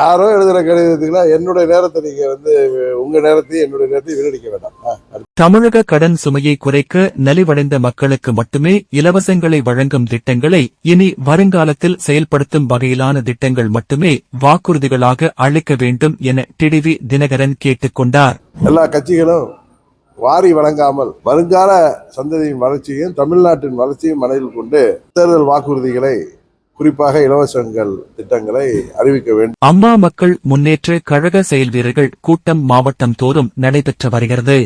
யாரோ எழுதுற கடிதத்துக்குலாம் என்னுடைய நேரத்தை நீங்க வந்து உங்க நேரத்தையும் என்னுடைய நேரத்தையும் வீணடிக்க வேண்டாம். தமிழக கடன் சுமையை குறைக்க நலிவடைந்த மக்களுக்கு மட்டுமே இலவசங்களை வழங்கும் திட்டங்களை இனி வருங்காலத்தில் செயல்படுத்தும் வகையிலான திட்டங்கள் மட்டுமே வாக்குறுதிகளாக அளிக்க வேண்டும் என டிடிவி தினகரன் கேட்டுக்கொண்டார் எல்லா கட்சிகளும் வாரி வழங்காமல் வருங்கால சந்ததியின் வளர்ச்சியையும் தமிழ்நாட்டின் வளர்ச்சியும் மனதில் கொண்டு தேர்தல் வாக்குறுதிகளை குறிப்பாக இலவசங்கள் திட்டங்களை அறிவிக்க வேண்டும். அம்மா மக்கள் முன்னேற்ற கழக செயல் வீரர்கள் கூட்டம் மாவட்டம் தோறும் நடைபெற்று வருகிறது.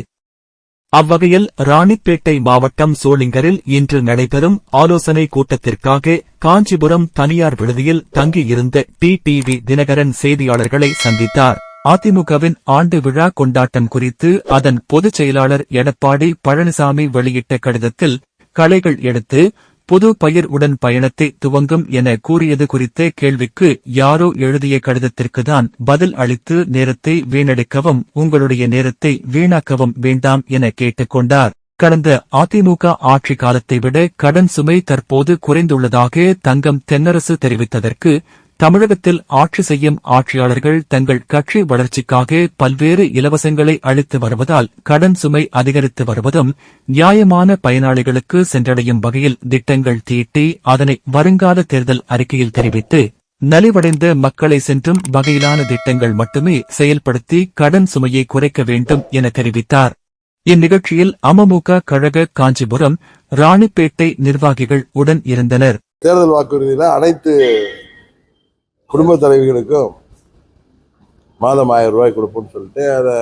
அவ்வகையில் ராணிப்பேட்டை மாவட்டம் சோளிங்கரில் இன்று நடைபெறும் ஆலோசனை கூட்டத்திற்காக காஞ்சிபுரம் தனியார் விடுதியில் தங்கியிருந்த டிடிவி தினகரன் செய்தியாளர்களை சந்தித்தார். அதிமுகவின் ஆண்டு விழா கொண்டாட்டம் குறித்து அதன் பொதுச் செயலாளர் எடப்பாடி பழனிசாமி வெளியிட்ட கடிதத்தில் களைகள் எடுத்து புது பயிர் உடன் பயணத்தை துவங்கும் என கூறியது குறித்த கேள்விக்கு யாரோ எழுதிய கடிதத்திற்குதான் பதில் அளித்து நேரத்தை வீணடிக்கவும் உங்களுடைய நேரத்தை வீணாக்கவும் வேண்டாம் என கேட்டுக்கொண்டார். கடந்த அதிமுக ஆட்சி காலத்தை விட கடன் சுமை தற்போது குறைந்துள்ளதாக தங்கம் தென்னரசு தெரிவித்ததற்கு தமிழகத்தில் ஆட்சி செய்யும் ஆட்சியாளர்கள் தங்கள் கட்சி வளர்ச்சிக்காக பல்வேறு இலவசங்களை அளித்து வருவதால் கடன் சுமை அதிகரித்து வருவதும் நியாயமான பயனாளிகளுக்கு சென்றடையும் வகையில் திட்டங்கள் தீட்டி அதனை வருங்கால தேர்தல் அறிக்கையில் தெரிவித்து நலிவடைந்த மக்களை சென்றும் வகையிலான திட்டங்கள் மட்டுமே செயல்படுத்தி கடன் சுமையை குறைக்க வேண்டும் என தெரிவித்தார். இந்நிகழ்ச்சியில் அமமுக கழக காஞ்சிபுரம் ராணிப்பேட்டை நிர்வாகிகள் உடன் இருந்தனர். தேர்தல் வாக்குறுதியில அனைத்து குடும்ப தலைவிகளுக்கும் மாதம் ஆயிரம் ரூபாய் கொடுப்போம்னு சொல்லிட்டு அதை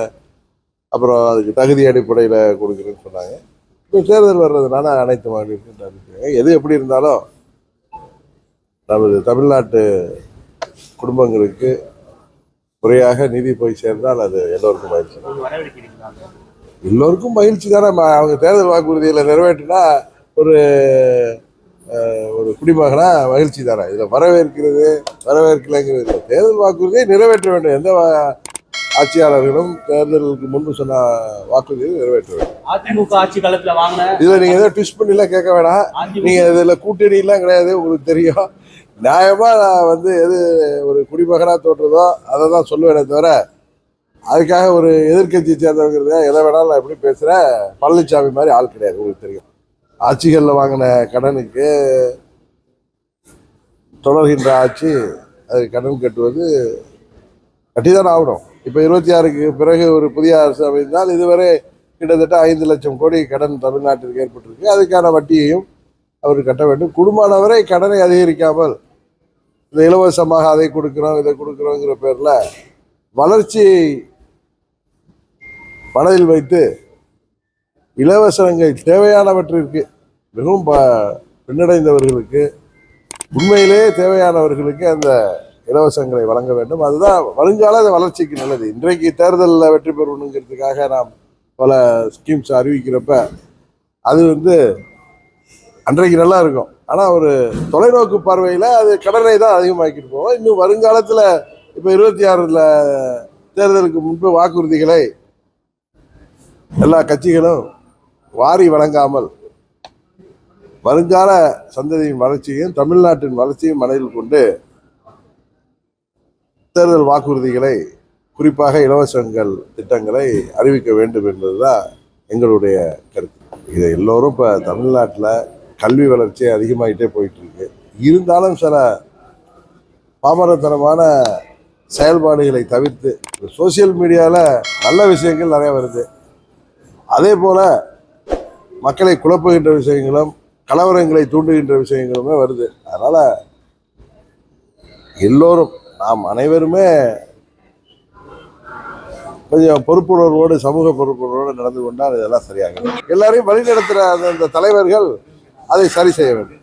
அப்புறம் அதுக்கு தகுதி அடிப்படையில் கொடுக்குறேன்னு சொன்னாங்க. இப்போ தேர்தல் வர்றதுனால அனைத்து மகளிருக்கும் அறிவிக்கிறாங்க எது எப்படி இருந்தாலும் நமது தமிழ்நாட்டு குடும்பங்களுக்கு முறையாக நிதி போய் சேர்ந்தால் அது எல்லோருக்கும் மகிழ்ச்சி. எல்லோருக்கும் மகிழ்ச்சி தானே. அவங்க தேர்தல் வாக்குறுதியில் நிறைவேற்றினா ஒரு ஒரு குடிமகனா மகிழ்ச்சி தானே இதில் வரவேற்கிறது வரவேற்கலைங்கிறது இல்லை. தேர்தல் வாக்குறுதியை நிறைவேற்ற வேண்டும். எந்த ஆட்சியாளர்களும் தேர்தலுக்கு முன்பு சொன்ன வாக்குறுதியை நிறைவேற்ற வேண்டும். அதிமுக ஆட்சி காலத்துல வாங்கின இதில் நீங்கள் எதோ ட்விஸ்ட் பண்ணிலாம் கேட்க வேணாம். நீங்கள் இதில் கூட்டணிலாம் கிடையாது உங்களுக்கு தெரியும். நியாயமாக நான் வந்து எது ஒரு குடிமகனாக தோற்றதோ அதை தான் சொல்லுவேனே தவிர அதுக்காக ஒரு எதிர்க்கட்சி சேர்ந்தவங்கிறத எதை வேணாலும் நான் எப்படி பேசுகிறேன் பழனிசாமி மாதிரி ஆள் கிடையாது உங்களுக்கு தெரியும். ஆட்சிகளில் வாங்கின கடனுக்கு தொடர்கின்ற ஆட்சி அது கடன் கட்டுவது கட்டிதான் ஆகணும். இப்போ இருபத்தி ஆறுக்கு பிறகு ஒரு புதிய அரசு அமைந்தால் இதுவரை கிட்டத்தட்ட ஐந்து லட்சம் கோடி கடன் தமிழ்நாட்டிற்கு ஏற்பட்டிருக்கு. அதுக்கான வட்டியையும் அவர் கட்ட வேண்டும். குடும்பமானவரை கடனை அதிகரிக்காமல் இந்த இலவசமாக அதை கொடுக்குறோம் இதை கொடுக்குறோங்கிற பேரில் வளர்ச்சியை மனதில் வைத்து இலவசங்கள் தேவையானவற்றிற்கு மிகவும் ப- பின்னடைந்தவர்களுக்கு உண்மையிலேயே தேவையானவர்களுக்கு அந்த இலவசங்களை வழங்க வேண்டும். அதுதான் வருங்கால வளர்ச்சிக்கு நல்லது. இன்றைக்கு தேர்தலில் வெற்றி பெறணுங்கிறதுக்காக நாம் பல ஸ்கீம்ஸ் அறிவிக்கிறப்ப அது வந்து அன்றைக்கு நல்லா இருக்கும். ஆனால் ஒரு தொலைநோக்கு பார்வையில் அது கடனை தான் அதிகமாக்கிட்டு போவோம் இன்னும் வருங்காலத்தில் இப்போ இருபத்தி ஆறில் தேர்தலுக்கு முன்பு வாக்குறுதிகளை எல்லா கட்சிகளும் வாரி வழங்காமல் வருங்கால சந்ததியின் வளர்ச்சியையும் தமிழ்நாட்டின் வளர்ச்சியும் மனதில் கொண்டு தேர்தல் வாக்குறுதிகளை குறிப்பாக இலவசங்கள் திட்டங்களை அறிவிக்க வேண்டும் என்பதுதான் எங்களுடைய கருத்து. இதை எல்லோரும் இப்போ தமிழ்நாட்டில் கல்வி வளர்ச்சி அதிகமாகிட்டே போயிட்டு இருக்கு இருந்தாலும் சில பாமரத்தனமான செயல்பாடுகளை தவிர்த்து சோசியல் மீடியாவில் நல்ல விஷயங்கள் நிறைய வருது. அதே போல் மக்களை குழப்புகின்ற விஷயங்களும் கலவரங்களை தூண்டுகின்ற விஷயங்களுமே வருது. அதனால் எல்லோரும் நாம் அனைவருமே கொஞ்சம் பொறுப்புணர்வோடு சமூக பொறுப்புணர்வோடு நடந்து கொண்டால் இதெல்லாம் சரியாகும் எல்லாரையும் வழிநடத்துகிற அந்த அந்த தலைவர்கள் அதை சரி செய்ய வேண்டும்.